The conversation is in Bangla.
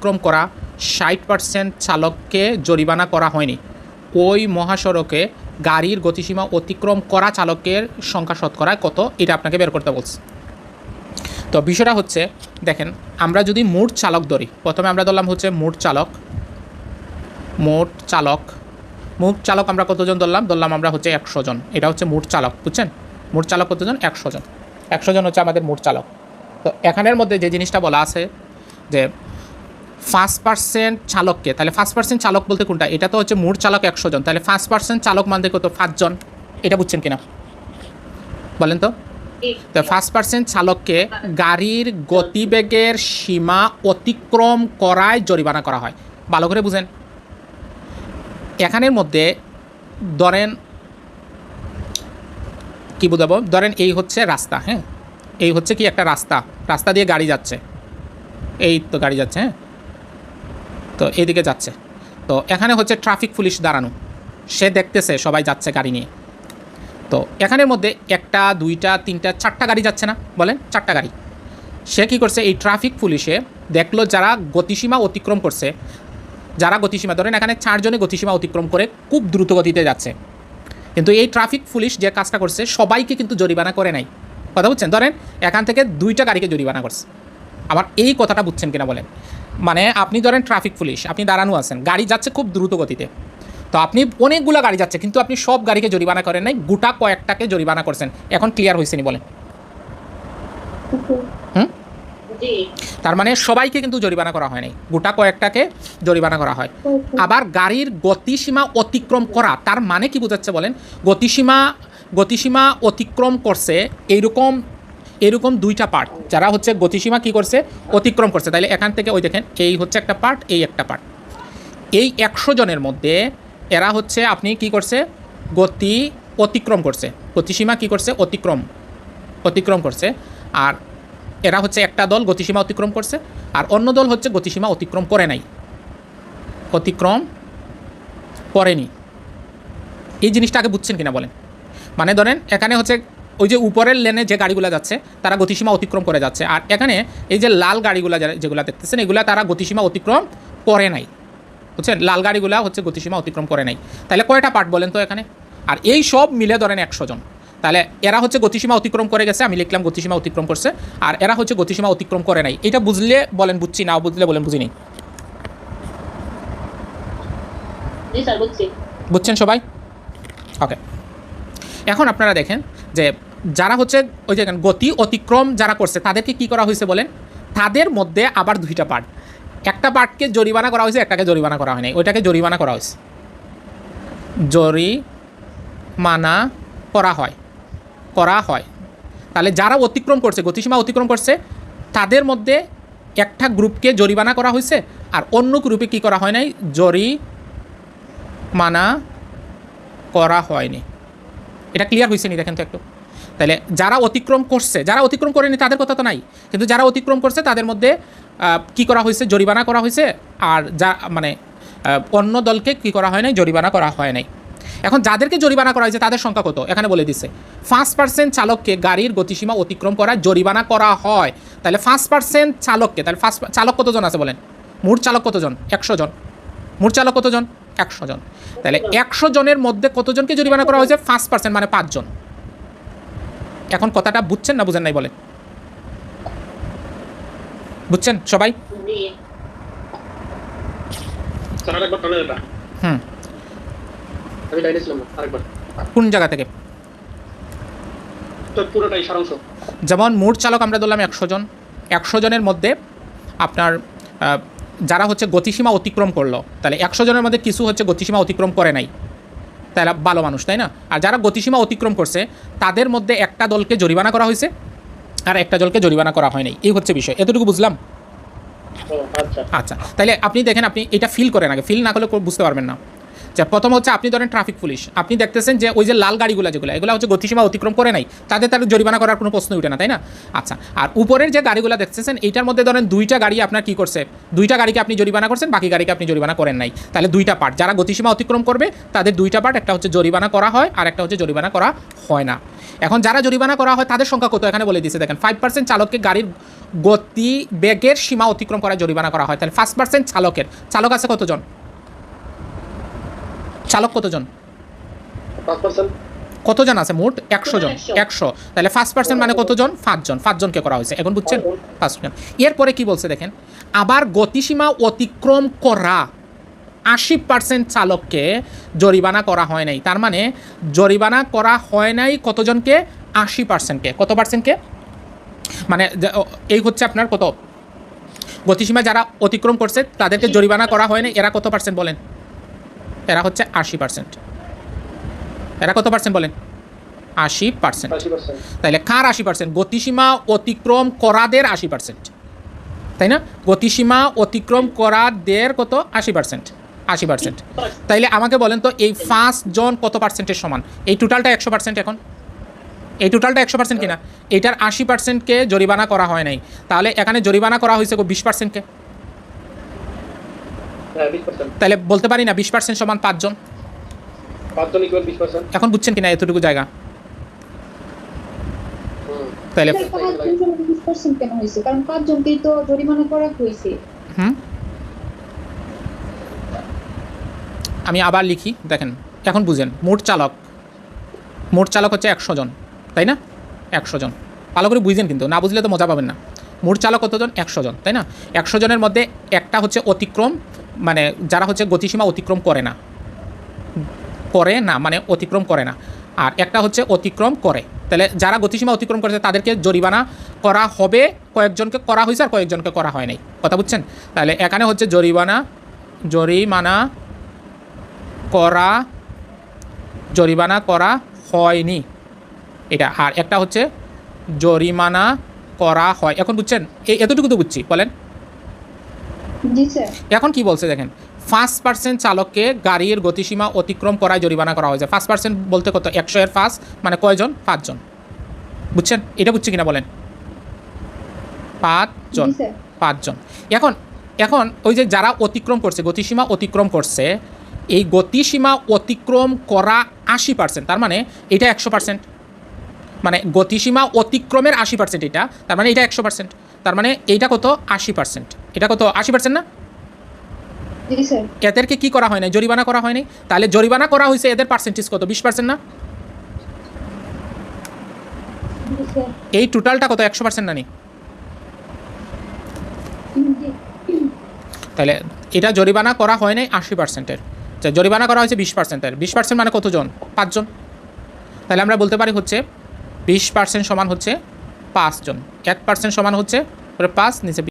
অতিক্রম করা ষাট পার্সেন্ট চালককে জরিমানা করা হয়নি। ওই মহাসড়কে গাড়ির গতিসীমা অতিক্রম করা চালকের সংখ্যা শতকরা কত, এটা আপনাকে বের করতে বলছে। তো বিষয়টা হচ্ছে, দেখেন, আমরা যদি মোট চালক ধরি, প্রথমে আমরা ধরলাম হচ্ছে মোট চালক মোট চালক মোট চালক আমরা কতজন ধরলাম? ধরলাম আমরা হচ্ছে একশো জন, এটা হচ্ছে মোট চালক, বুঝছেন? মোট চালক কতজন? একশো জন। একশো জন হচ্ছে আমাদের মোট চালক। তো এখানের মধ্যে যে জিনিসটা বলা আছে, যে ফার্স্ট পার্সেন্ট চালককে, তাহলে ফার্স্ট পার্সেন্ট চালক বলতে কোনটা? এটা তো হচ্ছে মোট চালক একশো জন। তাহলে ফার্স্ট পার্সেন্ট চালক মানতে কত? পাঁচজন। এটা বুঝছেন কিনা? বলেন তো? তো ফার্স্ট পার্সেন্ট চালককে গাড়ির গতিবেগের সীমা অতিক্রম করায় জরিমানা করা হয়। ভালো করে বুঝেন। এখানের মধ্যে ধরেন, কি বুঝাবো? ধরেন এই হচ্ছে রাস্তা হ্যাঁ? এই হচ্ছে কি একটা রাস্তা? রাস্তা দিয়ে গাড়ি যাচ্ছে। এই তো গাড়ি যাচ্ছে হ্যাঁ? তো এইদিকে যাচ্ছে। তো এখানে হচ্ছে ট্রাফিক পুলিশ দাঁড়ানো। সে দেখতেছে সবাই যাচ্ছে গাড়ি নিয়ে। তো এখানের মধ্যে একটা, দুইটা, তিনটা, চারটা গাড়ি যাচ্ছে না? বলেন, চারটা গাড়ি। সে কী করছে? এই ট্রাফিক পুলিশে দেখল যারা গতিসীমা অতিক্রম করছে, যারা গতিসীমা, ধরেন এখানে চারজনে গতিসীমা অতিক্রম করে খুব দ্রুত গতিতে যাচ্ছে। কিন্তু এই ট্রাফিক পুলিশ যে কাজটা করছে, সবাইকে কিন্তু জরিমানা করে নাই। কথা বুঝছেন? ধরেন এখান থেকে দুইটা গাড়িকে জরিমানা করছে। আবার এই কথাটা বুঝছেন কিনা বলেন? মানে আপনি ধরেন ট্রাফিক পুলিশ আপনি দাঁড়ানো আছেন গাড়ি যাচ্ছে খুব দ্রুত গতিতে। তো আপনি অনেকগুলো গাড়ি যাচ্ছে কিন্তু আপনি সব গাড়িকে জরিমানা করেন নাই গোটা কয়েকটাকে জরিমানা করছেন। এখন ক্লিয়ার হয়েছে নি বলেন। হুম? তার মানে সবাইকে কিন্তু জরিমানা করা হয় নাই গোটা কয়েকটাকে জরিমানা করা হয়। আবার গাড়ির গতিসীমা অতিক্রম করা তার মানে কি বোঝাচ্ছে বলেন? গতিসীমা গতিসীমা অতিক্রম করছে এইরকম এরকম দুইটা পার্ট যারা হচ্ছে গতিসীমা কি করছে? অতিক্রম করছে। তাইলে এখান থেকে ওই দেখেন, এই হচ্ছে একটা পার্ট এই একটা পার্ট এই একশো জনের মধ্যে এরা হচ্ছে আপনি কি করছে? গতি অতিক্রম করছে। গতিসীমা কি করছে? অতিক্রম অতিক্রম করছে। আর এরা হচ্ছে একটা দল গতিসীমা অতিক্রম করছে, আর অন্য দল হচ্ছে গতিসীমা অতিক্রম করে নাই। অতিক্রম করেনি। এই জিনিসটা আগে বুঝছেন কিনা বলেন? মানে ধরেন, এখানে হচ্ছে ওই যে উপরের লেনে যে গাড়িগুলো যাচ্ছে তারা গতিসীমা অতিক্রম করে যাচ্ছে। আর এখানে এই যে লাল গাড়িগুলো যেগুলো দেখতেছেন এগুলো তারা গতিসীমা অতিক্রম করে নাই। বুঝছেন? লাল গাড়িগুলো হচ্ছে গতিসীমা অতিক্রম করে নাই। তাহলে কয়টা পার্ট বলেন তো এখানে? আর এই সব মিলে ধরেন একশো জন। তাহলে এরা হচ্ছে গতিসীমা অতিক্রম করে গেছে আমি লিখলাম গতিসীমা অতিক্রম করছে আর এরা হচ্ছে গতিসীমা অতিক্রম করে নাই। এটা বুঝলে বলেন বুঝছি না বুঝলে বলেন বুঝিনি। বুঝছেন সবাই? ওকে। এখন আপনারা দেখেন যে যারা হচ্ছে ওই যে গতি অতিক্রম যারা করছে, তাদেরকে কি করা হয়েছে বলেন? তাদের মধ্যে আবার দুইটা পার্ট একটা পার্টকে জরিমানা করা হয়েছে, একটাকে জরিমানা করা হয়নি। ওইটাকে জরিমানা করা হয়েছে। জরিমানা করা হয়। করা হয়। তাহলে যারা অতিক্রম করছে, গতিসীমা অতিক্রম করছে, তাদের মধ্যে একটা গ্রুপকে জরিমানা করা হয়েছে, আর অন্য গ্রুপে কি করা হয় নাই? জরি মানা করা হয়নি। এটা ক্লিয়ার হয়েছে নি? দেখেন তো একটু। তাহলে যারা অতিক্রম করছে, যারা অতিক্রম করেনি তাদের কথা তো নাই, কিন্তু যারা অতিক্রম করছে তাদের মধ্যে কি করা হয়েছে? জরিমানা করা হয়েছে, আর যা মানে অন্য দলকে কি করা হয় নাই? জরিমানা করা হয় নাই। এখন যাদেরকে জরিমানা করা হয়েছে তাদের সংখ্যা কত? এখানে বলে দিছে ফার্স্ট পার্সেন্ট চালককে গাড়ির গতিসীমা অতিক্রম করা জরিমানা করা হয়। তাহলে ফার্স্ট পার্সেন্ট চালককে, তাহলে ফার্স্ট চালক কতজন আছে বলেন? মোট চালক কতজন? একশো জন। মোট চালক কতজন? একশো জন। তাহলে একশো জনের মধ্যে কতজনকে জরিমানা করা হয়েছে? ফার্স্ট পার্সেন্ট মানে পাঁচজন। এখন কথাটা বুঝছেন না বুঝেন নাই বলে বুঝছেন সবাই? হুম। কোন জায়গা থেকে? যেমন মোট চালক আমরা ধরলাম একশো জন। একশো জনের মধ্যে আপনার যারা হচ্ছে গতিসীমা অতিক্রম করল তাহলে একশো জনের মধ্যে কিছু হচ্ছে গতিসীমা অতিক্রম করে নাই। তাহলে ভালো মানুষ তাই না? আর যারা গতিসীমা অতিক্রম করছে তাদের মধ্যে একটা দলকে জরিমানা করা হয়েছে আর একটা দলকে জরিমানা করা হয়নি নাই। এই হচ্ছে বিষয়। এতটুকু বুঝলাম? আচ্ছা। আচ্ছা। তাহলে আপনি দেখেন আপনি এটা ফিল করেন আগে। ফিল না করলে বুঝতে পারবেন না। যে প্রথম হচ্ছে আপনি ধরেন ট্রাফিক পুলিশ আপনি দেখতেছেন যে ওই যে লাল গাড়িগুলো যেগুলো, এগুলো হচ্ছে গতিসীমা অতিক্রম করে নাই। তাদের তার জরিমানা করার কোনো প্রশ্ন উঠে না, তাই না? আচ্ছা আর উপরের যে গাড়িগুলো দেখতেছেন, এইটার মধ্যে ধরেন দুইটা গাড়ি আপনার কি করছে? দুইটা গাড়িকে আপনি জরিমানা করছেন, বাকি গাড়িকে আপনি জরিমানা করেন নাই। তাহলে দুইটা পার্ট যারা গতিসীমা অতিক্রম করবে, তাদের দুইটা পার্ট একটা হচ্ছে জরিমানা করা হয় আর একটা হচ্ছে জরিমানা করা হয় না। এখন যারা জরিমানা করা হয়, তাদের সংখ্যা কত? এখানে বলে দিচ্ছে দেখেন ফাইভ পার্সেন্ট চালককে গাড়ির গতি, বেগের সীমা অতিক্রম করায় জরিমানা করা হয়। তাহলে ফার্স্ট পার্সেন্ট চালকের, চালক আছে কতজন? চালক কতজন? কতজন আছে? মোট একশো জন। একশো। তাহলে ফার্স্ট পার্সেন্ট মানে কতজন? পাঁচজন। পাঁচজনকে করা হয়েছে। এখন বুঝছেন? পাঁচজন। এরপরে কি বলছে দেখেন? আবার গতিসীমা অতিক্রম করা আশি পার্সেন্ট চালককে জরিমানা করা হয় নাই। তার মানে জরিমানা করা হয় নাই কতজনকে? আশি পার্সেন্টকে কত পার্সেন্টকে মানে এই হচ্ছে আপনার কত? গতিসীমা যারা অতিক্রম করছে তাদেরকে জরিমানা করা হয় নাই। এরা কত পার্সেন্ট বলেন? এরা হচ্ছে আশি পার্সেন্ট এরা কত পার্সেন্ট বলেন? আশি পার্সেন্ট তাইলে কার আশি পার্সেন্ট গতিসীমা অতিক্রম করাদের আশি পার্সেন্ট তাই না? গতিসীমা অতিক্রম করাদের কত? আশি পার্সেন্ট আশি পার্সেন্ট তাইলে আমাকে বলেন তো এই জন কত পার্সেন্টের সমান? এই টোটালটা একশো পার্সেন্ট এখন। এই টোটালটা একশো পার্সেন্ট কিনা? এটার আশি পার্সেন্টকে জরিমানা করা হয় নাই। তাহলে এখানে জরিমানা করা হয়েছে বিশ পার্সেন্টকে তাহলে বলতে পারি না বিশ পার্সেন্ট সমান পাঁচজন? পাঁচজন ইকুয়াল বিশ পার্সেন্ট এখন বুঝছেন কিনা এতটুকু জায়গা? তাহলে পাঁচজন বিশ পার্সেন্ট কেন হয়েছে? কারণ পাঁচজনকেই তো জরিমানা করা হয়েছে। হুম? আমি আবার লিখি দেখেন এখন বুঝেন মোট চালক। মোট চালক হচ্ছে একশো জন তাই না? একশো জন। ভালো করে বুঝেন কিন্তু না বুঝলে তো মজা পাবেন না। মোট চালক কতজন? একশো জন তাই না? একশো জনের মধ্যে একটা হচ্ছে অতিক্রম মানে যারা হচ্ছে গতিসীমা অতিক্রম করে না। করে না মানে অতিক্রম করে না। আর একটা হচ্ছে অতিক্রম করে। তাহলে যারা গতিসীমা অতিক্রম করেছে, তাদেরকে জরিমানা করা হবে। কয়েকজনকে করা হয়েছে আর কয়েকজনকে করা হয় নাই। কথা বুঝছেন? তাহলে এখানে হচ্ছে জরিমানা জরিমানা করা জরিমানা করা হয়নি। এটা আর একটা হচ্ছে জরিমানা করা হয়। এখন বুঝছেন? এই এতটুকু তো বুঝছি। বলেন। এখন কি বলছে দেখেন? ফার্স্ট পার্সেন্ট চালককে গাড়ির গতিসীমা অতিক্রম করায় জরিমানা করা হয়েছে। ফার্স্ট পার্সেন্ট বলতে কত? একশো এর ফার্স্ট মানে কয়জন? পাঁচজন। বুঝছেন? এটা বুঝছে কিনা বলেন? পাঁচজন। পাঁচজন। এখন এখন ওই যে যারা অতিক্রম করছে গতিসীমা অতিক্রম করছে এই গতিসীমা অতিক্রম করা আশি পার্সেন্ট তার মানে এটা একশো পার্সেন্ট মানে গতিসীমা অতিক্রমের আশি পার্সেন্ট এটা তার মানে এটা একশো পার্সেন্ট তার মানে এইটা কত? আশি পার্সেন্ট এটা কত? আশি পার্সেন্ট না? এদেরকে কি করা হয় না জরিমানা করা হয়নি তাহলে জরিমানা করা হয়েছে এদের পার্সেন্টেজ কত? বিশ পার্সেন্ট না? এই টোটালটা কত? একশো পার্সেন্ট না নি? তাহলে এটা জরিমানা করা হয় নাই আশি পার্সেন্টের জরিমানা করা হয়েছে বিশ পার্সেন্টের বিশ পার্সেন্ট মানে কতজন? পাঁচজন। তাহলে আমরা বলতে পারি হচ্ছে বিশ পার্সেন্ট সমান হচ্ছে পাঁচজন। এক পার্সেন্ট সমান হচ্ছে পাঁচ নিচে